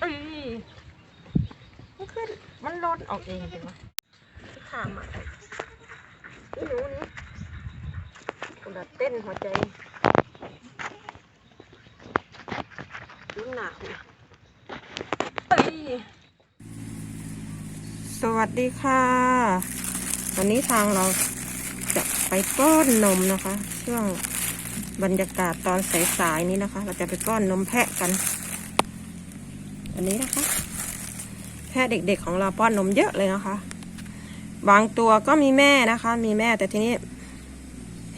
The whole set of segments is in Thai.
เอ้ยมันขึ้นมันลดออกเองจริงวะขามอะนี่หนูนี่คนละเต้นหัวใจดูหนาวเอ้ยสวัสดีค่ะ วันนี้ทางเราจะไปป้อนนมนะคะ ช่วงบรรยากาศตอนสายๆนี้นะคะ เราจะไปป้อนนมแพะกัน อันนี้นะคะ แค่เด็กๆของเราป้อนนมเยอะเลยนะคะ บางตัวก็มีแม่นะคะ มีแม่แต่ทีนี้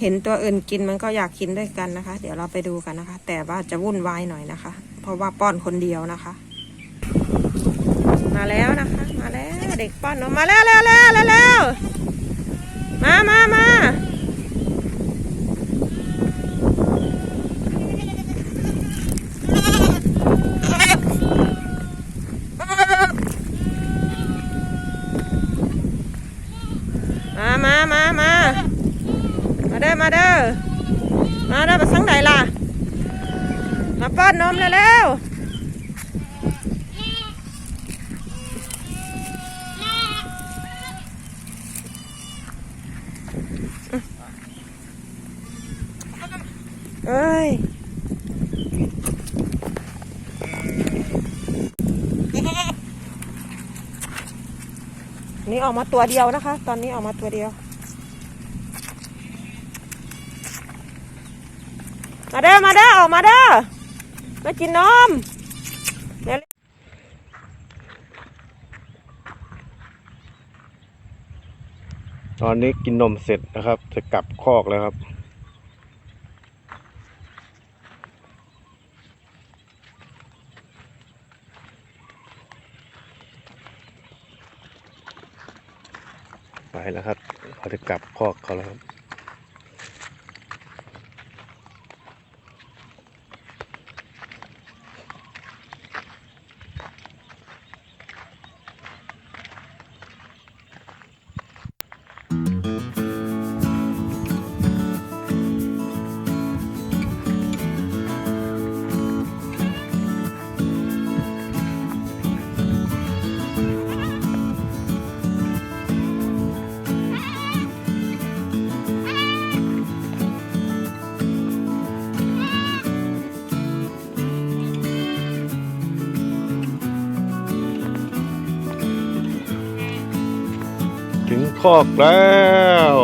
เห็นตัวอื่นกินมันก็อยากกินด้วยกันนะคะ เดี๋ยวเราไปดูกันนะคะ แต่ว่าจะวุ่นวายหน่อยนะคะ เพราะว่าป้อนคนเดียวนะคะ มาแล้วนะคะ มาแล้วเด็กป้อนนมมาแล้วแล้วแล้วแล้วแล้วมามามา มามามามาเด้อมาเด้อมาเด้อมาสังไหนล่ะ มาป้อนนมเร็วเอ้ยนี่ออกมาตัวเดียวนะคะ ตอนนี้ออกมาตัวเดียว มาเด้อมาเด้อออกมาเด้อมากินนมเดี๋ยวตอนนี้กินนมเสร็จนะครับ จะกลับคอกแล้วครับ ไปแล้วครับเขาจะกลับคอกเขาแล้วครับ งคอกแล้ว